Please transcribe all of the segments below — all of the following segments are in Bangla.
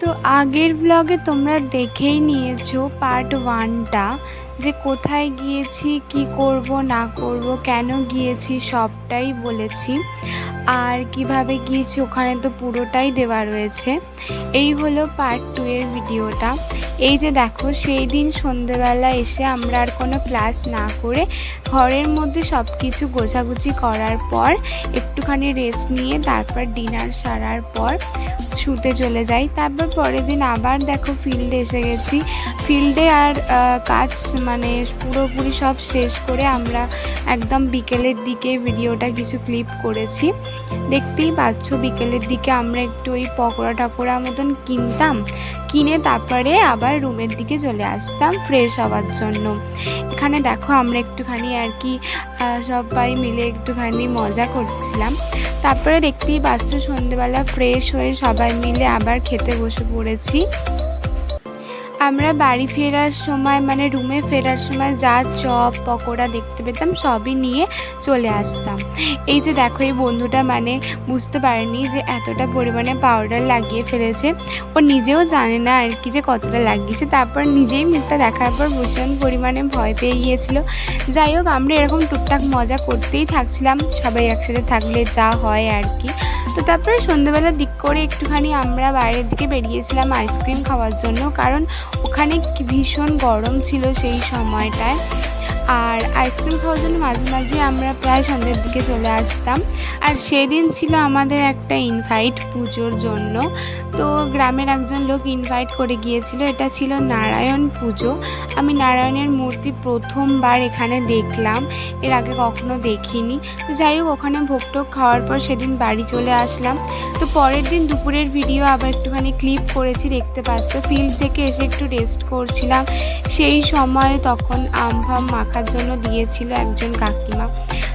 তো আগের ব্লগে তোমরা দেখেই নিয়েছো পার্ট ওয়ানটা যে কোথায় গিয়েছি, কি করব, না করব, কেন গিয়েছি, সবটাই বলেছি। আর কীভাবে গিয়েছি ওখানে তো পুরোটাই দেওয়া রয়েছে। এই হলো পার্ট টু এর ভিডিওটা। এই যে দেখো, সেই দিন সন্ধেবেলা এসে আমরা আর কোনো ক্লাস না করে ঘরের মধ্যে সব কিছু গোছাগুছি করার পর, একটুখানি রেস্ট নিয়ে তারপর ডিনার সারার পর শুতে চলে যাই। তারপর পরের দিন আবার দেখো ফিল্ডে এসে গেছি। ফিল্ডে আর কাজ মানে পুরোপুরি সব শেষ করে আমরা একদম বিকেলের দিকে ভিডিওটা কিছু ক্লিপ করেছি। দেখতেই পাচ্ছ বিকেলের দিকে আমরা একটু ওই পকোড়া টকোড়া মতন কিনতাম, কিনে তারপরে আবার রুমের দিকে চলে আসতাম ফ্রেশ হওয়ার জন্য। এখানে দেখো আমরা একটুখানি আর কি সবাই মিলে একটুখানি মজা করছিলাম। তারপরে দেখতেই পাচ্ছ সন্ধেবেলা ফ্রেশ হয়ে সবাই মিলে আবার খেতে বসে পড়েছি। আমরা বাড়ি ফেরার সময় মানে রুমে ফেরার সময় যা চপ, পকোড়া দেখতে পেতাম সবই নিয়ে চলে আসতাম। এই যে দেখো, এই বন্ধুটা মানে বুঝতে পারেনি যে এতটা পরিমাণে পাউডার লাগিয়ে ফেলেছে। ও নিজেও জানে না আর কি যে কতটা লাগিয়েছে। তারপর নিজেই মুখটা দেখার পর ভীষণ পরিমাণে ভয় পেয়ে গিয়েছিল। যাই হোক, আমরা এরকম টুকটাক মজা করতেই থাকছিলাম। সবাই একসাথে থাকলে যা হয় আর কি। তো তারপরে সন্ধ্যেবেলার দিক করে একটুখানি আমরা বাইরের দিকে বেরিয়েছিলাম আইসক্রিম খাওয়ার জন্য, কারণ ওখানে ভীষণ গরম ছিল সেই সময়টায়। আর আইসক্রিম খাওয়ার জন্য মাঝে মাঝে আমরা প্রায় সন্ধ্যের দিকে চলে আসতাম। আর সেদিন ছিল আমাদের একটা ইনভাইট পুজোর জন্য। তো গ্রামের একজন লোক ইনভাইট করে গিয়েছিল। এটা ছিল নারায়ণ পুজো। আমি নারায়ণের মূর্তি প্রথমবার এখানে দেখলাম। এর আগে কখনো দেখিনি। তো যাই হোক, ওখানে ভোগটোক খাওয়ার পর সেদিন বাড়ি চলে আসলাম। তো পরের দিন দুপুরের ভিডিও আবার একটুখানি ক্লিপ করেছি, দেখতে পাচ্ছ। ফিল্ড থেকে এসে একটু রেস্ট করছিলাম। সেই সময় তখন আম ফাম মাখার জন্য দিয়েছিল একজন কাকিমা।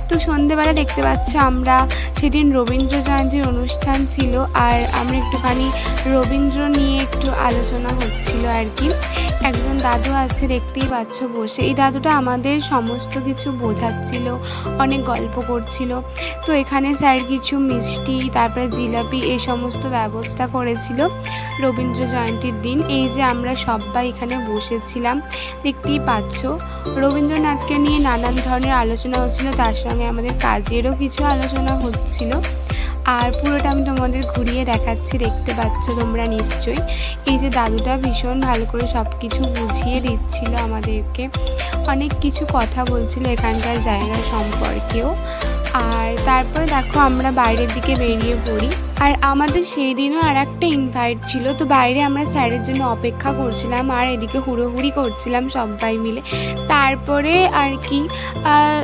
তো সন্ধেবেলা দেখতে পাচ্ছ আমরা সেদিন রবীন্দ্র জয়ন্তীর অনুষ্ঠান ছিল আর আমরা একটুখানি রবীন্দ্র নিয়ে একটু আলোচনা হচ্ছিল আর কি। একজন দাদু আছে, দেখতেই পাচ্ছ বসে। এই দাদুটা আমাদের সমস্ত কিছু বোঝাচ্ছিল, অনেক গল্প করছিল। তো এখানে স্যার কিছু মিষ্টি, তারপরে জিলাপি, এই সমস্ত ব্যবস্থা করেছিল রবীন্দ্র জয়ন্তীর দিন। এই যে আমরা সবাই এখানে বসেছিলাম, দেখতেই পাচ্ছ। রবীন্দ্রনাথকে নিয়ে নানান ধরনের আলোচনা হচ্ছিল, তার সঙ্গে আমাদের কাজেরও কিছু আলোচনা হচ্ছিল। আর পুরোটা আমি তোমাদের ঘুরিয়ে দেখাচ্ছি, দেখতে পাচ্ছ তোমরা নিশ্চয়ই। এই যে দাদুটা ভীষণ ভালো করে সব কিছু বুঝিয়ে দিচ্ছিল আমাদেরকে। অনেক কিছু কথা বলছিল এখানকার জায়গা সম্পর্কেও। আর তারপরে দেখো আমরা বাইরের দিকে বেরিয়ে পড়ি। আর আমাদের সেই দিনও আর একটা ইনভাইট ছিল, তো বাইরে আমরা স্যারের জন্য অপেক্ষা করছিলাম আর এদিকে হুড়োহুড়ি করছিলাম সবাই মিলে। তারপরে আর কি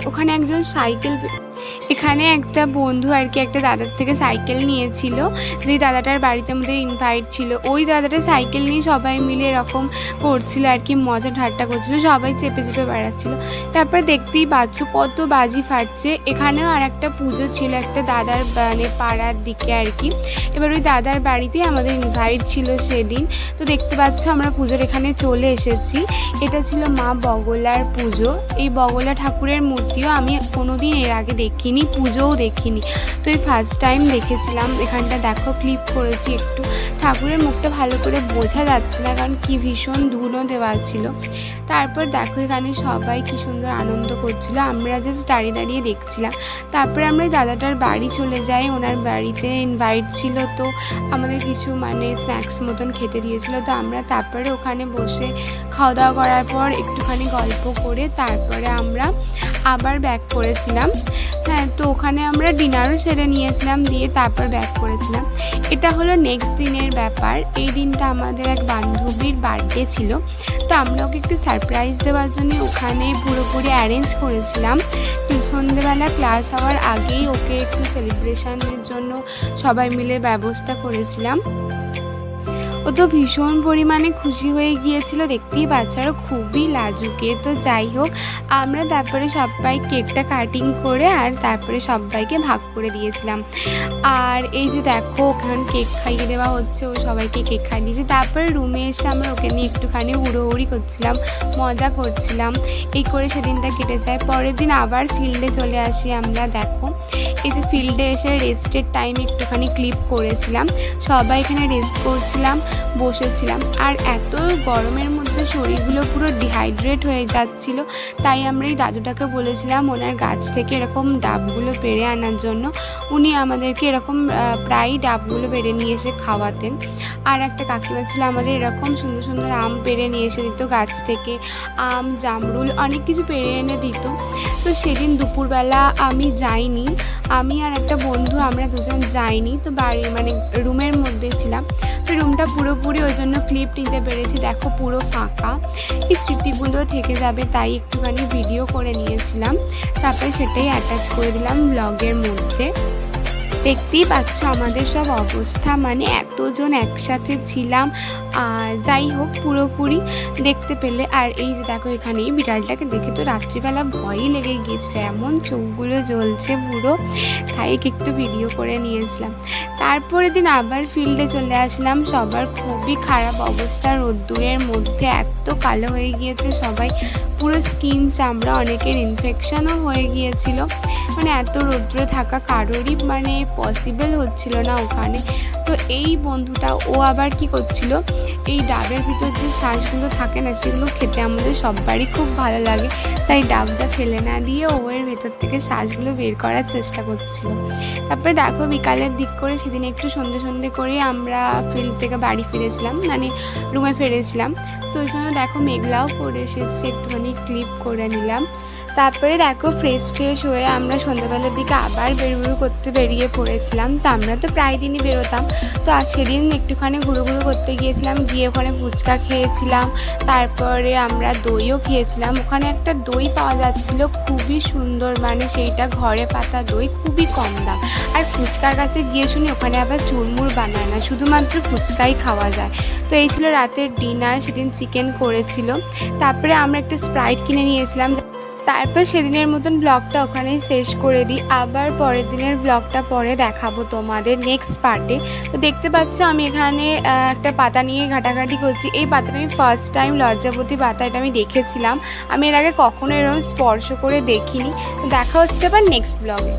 ওখানে একজন সাইকেল এখানে একটা বন্ধু আর কি, একটা দাদার থেকে সাইকেল নিয়েছিল। যেই দাদাটার বাড়িতে আমাদের ইনভাইট ছিল, ওই দাদাটা সাইকেল নিয়ে সবাই মিলে এরকম করছিল আর কি, মজা ঠাট্টা করছিল, সবাই চেপে চেপে বেড়াচ্ছিল। তারপর দেখতেই পাচ্ছ কত বাজি ফাটছে। এখানেও আর একটা পুজো ছিল একটা দাদার মানে পাড়ার দিকে আর কি। এবার ওই দাদার বাড়িতেই আমাদের ইনভাইট ছিল সেদিন। তো দেখতে পাচ্ছ আমরা পুজোর এখানে চলে এসেছি। এটা ছিল মা বগলার পুজো। এই বগলা ঠাকুরের মূর্তিও আমি কোনোদিন এর আগে দেখিনি, পুজোও দেখিনি। তো এই ফার্স্ট টাইম দেখেছিলাম, এখানটা দেখো ক্লিপ করেছি একটু। ঠাকুরের মুখটা ভালো করে বোঝা যাচ্ছে না, কারণ কি ভীষণ ধুলো দেওয়া ছিল। তারপর দেখো এখানে সবাই কি সুন্দর আনন্দ করছিল, আমরা জাস্ট দাঁড়িয়ে দাঁড়িয়ে দেখছিলাম। তারপরে আমরা দাদাটার বাড়ি চলে যাই, ওনার বাড়িতে ইনভাইট ছিল তো আমাদের কিছু মানে স্ন্যাক্স মতন খেতে দিয়েছিল। তো আমরা তারপরে ওখানে বসে খাওয়া দাওয়া করার পর একটুখানি গল্প করে তারপরে আমরা আবার ব্যাক করেছিলাম। হ্যাঁ তো ওখানে আমরা ডিনারও সেরে নিয়েছিলাম, দিয়ে তারপর ব্যাক করেছিলাম। এটা হলো নেক্সট দিনের ব্যাপার। এই দিনটা আমাদের এক বান্ধবীর বার্থডে ছিল। তো আমরা ওকে একটু সারপ্রাইজ দেওয়ার জন্য ওখানে পুরোপুরি অ্যারেঞ্জ করেছিলাম। সন্ধেবেলা ক্লাস হওয়ার আগেই ওকে একটু সেলিব্রেশনের জন্য সবাই মিলে ব্যবস্থা করেছিলাম। ও তো ভীষণ পরিমাণে খুশি হয়ে গিয়েছিল, দেখতেই বাচ্চারা খুবই লাজুকে। তো যাই হোক, আমরা তারপরে সবাই কেকটা কাটিং করে আর তারপরে সবাইকে ভাগ করে দিয়েছিলাম। আর এই যে দেখো, ওখানে কেক খাইয়ে দেওয়া হচ্ছে, ও সবাইকে কেক খাইয়ে দিয়েছে। তারপরে রুমে এসে আমরা ওকে নিয়ে একটুখানি হুড়োহুড়ি করছিলাম, মজা করছিলাম। এই করে সেদিনটা কেটে যায়। পরের দিন আবার ফিল্ডে চলে আসি আমরা, দেখো। এই যে ফিল্ডে এসে রেস্টের টাইম একটুখানি ক্লিপ করেছিলাম। সবাই এখানে রেস্ট করছিলাম। বসেছিলাম। আর এত গরমের মধ্যে শরীরগুলো পুরো ডিহাইড্রেট হয়ে যাচ্ছিল, তাই আমরা এই দাদুটাকে বলেছিলাম ওনার গাছ থেকে এরকম ডাবগুলো পেড়ে আনার জন্য। উনি আমাদেরকে এরকম প্রায়ই ডাবগুলো পেড়ে নিয়ে এসে খাওয়াতেন। আর একটা কাকিমা ছিল আমাদের এরকম সুন্দর সুন্দর আম পেড়ে নিয়ে এসে দিত গাছ থেকে। আম, জামরুল অনেক কিছু পেড়ে এনে দিত। তো সেদিন দুপুরবেলা আমি যাইনি। আমি আর একটা বন্ধু, আমরা দুজন যাইনি। তো বাড়ি মানে রুমের মধ্যে ছিলাম। রুমটা পুরোপুরি ওই জন্য ক্লিপ নিতে পেরেছি। দেখো পুরো ফাঁকা। এই স্মৃতিগুলো থেকে যাবে তাই একটুখানি ভিডিও করে নিয়েছিলাম। তারপরে সেটাই অ্যাটাচ করে দিলাম ব্লগের মধ্যে। দেখতেই পাচ্ছ আমাদের সব অবস্থা। মানে এতজন একসাথে ছিলাম, আর যাই হোক পুরোপুরি দেখতে পেলে। আর এই যে দেখো এখানে বিড়ালটাকে দেখে তো রাত্রিবেলা ভয়ই লেগে গিয়েছিল। এমন চোখগুলো জ্বলছে পুরো, তাই একটু ভিডিও করে নিয়েছিলাম। তারপরের দিন আবার ফিল্ডে চলে আসলাম। সবার খুবই খারাপ অবস্থা। রোদ্দুরের মধ্যে এত কালো হয়ে গিয়েছে সবাই। পুরো স্কিন চামড়া অনেকের ইনফেকশনও হয়ে গিয়েছিল। মানে এত রৌদ্রে থাকা কারোরই মানে পসিবল হচ্ছিল না ওখানে। তো এই বন্ধুটা, ও আবার কি করছিল, এই ডাবের ভিতর যে শ্বাসগুলো থাকে না, সেগুলো খেতে আমাদের সবারই খুব ভালো লাগে। তাই ডাবটা ফেলে না দিয়ে ও এর ভেতর থেকে শ্বাসগুলো বের করার চেষ্টা করছিল। তারপরে দেখো বিকালের দিক করে সেদিন একটু সন্ধে সন্ধে করে আমরা ফিল্ড থেকে বাড়ি ফিরেছিলাম মানে রুমে ফিরেছিলাম। তো ওই জন্য দেখো মেঘলাও করে এসেছে, একটুখানি ক্লিপ করে নিলাম। তারপরে দেখো ফ্রেশ ফ্রেশ হয়ে আমরা সন্ধ্যাবেলার দিকে আবার বেরুবেরু করতে বেরিয়ে পড়েছিলাম। তো আমরা তো প্রায় দিনই বেরোতাম। তো আর সেদিন একটুখানি ঘুরো ঘুরো করতে গিয়েছিলাম, গিয়ে ওখানে ফুচকা খেয়েছিলাম। তারপরে আমরা দইও খেয়েছিলাম। ওখানে একটা দই পাওয়া যাচ্ছিল, খুবই সুন্দর মানে সেইটা ঘরে পাতা দই, খুবই কম দাম। আর ফুচকার কাছে গিয়ে শুনি ওখানে আবার চুরমুর বানায় না, শুধুমাত্র ফুচকাই খাওয়া যায়। তো এই ছিল রাতের ডিনার সেদিন চিকেন করেছিল। তারপরে আমরা একটা স্প্রাইট কিনে নিয়েছিলাম। তারপর সেদিনের মতন ব্লগটা ওখানেই শেষ করে দিই। আবার পরের দিনের ব্লগটা পরে দেখাবো তোমাদের নেক্সট পার্টে তো দেখতে পাচ্ছ আমি এখানে একটা পাতা নিয়ে ঘাটাঘাটি করছি। এই পাতাটা আমি ফার্স্ট টাইম লজ্জাপতি পাতা, এটা আমি দেখেছিলাম। আমি এর আগে কখনো এরকম স্পর্শ করে দেখিনি। দেখা হচ্ছে আবার নেক্সট ব্লগে